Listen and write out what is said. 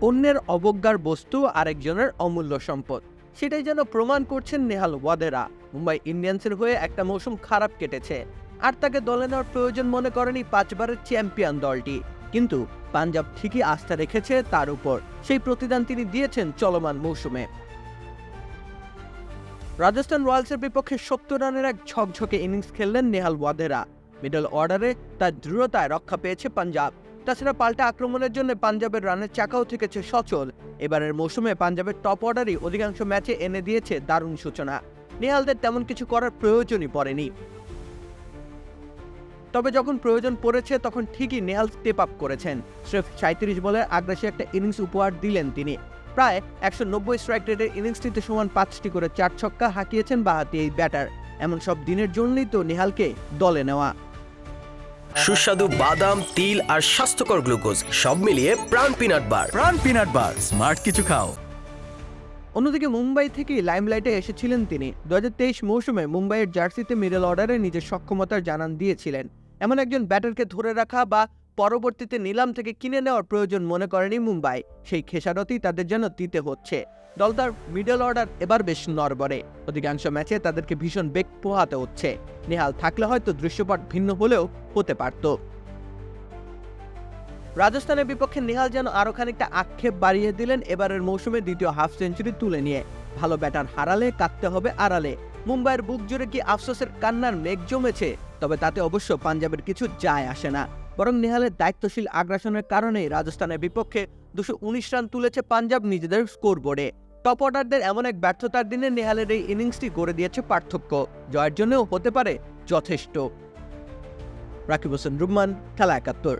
অন্যের অবজ্ঞার বস্তু আরেকজনের অমূল্য সম্পদ। সেটাই যেন প্রমাণ করছেন নেহাল ওয়াদেরা। মুম্বাই ইন্ডিয়ান্সের হয়ে একটা মৌসুম খারাপ কেটেছে। আর তাকে দলে নেওয়ার প্রয়োজন মনে করেনি পাঁচবারের চ্যাম্পিয়ন দলটি। কিন্তু পাঞ্জাব ঠিকই আস্থা রেখেছে তার উপর। সেই প্রতিদান তিনি দিয়েছেন চলমান মৌসুমে। রাজস্থান রয়্যালসের বিপক্ষে সত্তর রানের এক ঝকঝকে ইনিংস খেললেন নেহাল ওয়াদেরা। মিডল অর্ডারে তার দৃঢ়তায় রক্ষা পেয়েছে পাঞ্জাব। তাছাড়া পাল্টা আক্রমণের জন্য পাঞ্জাবের রানের চাকাও থেকেছে সচল। এবারের মৌসুমে পাঞ্জাবের টপ অর্ডারই অধিকাংশ ম্যাচে এনে দিয়েছে দারুণ সূচনা। নেহালদের তেমন কিছু করার প্রয়োজনই পড়েনি। তবে যখন প্রয়োজন পড়েছে, তখন ঠিকই নেহাল স্টেপ আপ করেছেন। স্রেফ সাঁত্রিশ বলের আগ্রাসী একটা ইনিংস উপহার দিলেন তিনি। প্রায় একশো নব্বই স্ট্রাইক রেটের ইনিংসটিতে সমান পাঁচটি করে চার ছক্কা হাঁকিয়েছেন বাহাতি এই ব্যাটার। এমন সব দিনের জন্যই তো নেহালকে দলে নেওয়া। সুস্বাদু বাদাম তিল আর স্বাস্থ্যকর গ্লুকোজ সব মিলিয়ে প্রাণ পিনাট বার। প্রাণ পিনাট বার স্মার্ট কিছু খাও। অন্যদিকে মুম্বাই থেকেই লাইমলাইটে এসেছিলেন তিনি। দু হাজার তেইশ মৌসুমে মুম্বাইয়ের জার্সিতে মিডল অর্ডারে নিজের সক্ষমতার জানান দিয়েছিলেন। এমন একজন ব্যাটারকে ধরে রাখা বা পরবর্তীতে নিলাম থেকে কিনে নেওয়ার প্রয়োজন মনে করেনি মুম্বাই। সেই খেসারতই তাদের যেন দিতে হচ্ছে। দল তার মিডল অর্ডার এবার বেশ নরবরে অধিকাংশ ম্যাচে তাদেরকে ভীষণ বেগ পোহাতে হচ্ছে। নেহাল থাকলে হয়তো দৃশ্যপট ভিন্ন হলেও হতে পারত। রাজস্থানের বিপক্ষে নেহাল যেন আরও খানিকটা আক্ষেপ বাড়িয়ে দিলেন এবারের মৌসুমে দ্বিতীয় হাফ সেঞ্চুরি তুলে নিয়ে। ভালো ব্যাটার হারালে কাটতে হবে আড়ালে। মুম্বাইয়ের বুক জুড়ে কি আফসোসের কান্নার মেঘ জমেছে? তবে তাতে অবশ্য পাঞ্জাবের কিছু যায় আসে না। বরং নেহালের দায়িত্বশীল আগ্রাসনের কারণে রাজস্থানের বিপক্ষে দুশো উনিশ রান তুলেছে পাঞ্জাব নিজেদের স্কোর বোর্ডে টপ অর্ডারদের এমন এক ব্যর্থতার দিনে নেহালের এই ইনিংসটি গড়ে দিয়েছে পার্থক্য, জয়ের জন্যও হতে পারে যথেষ্ট। রাকিব হোসেন রুম্মান খেলা একাত্তর।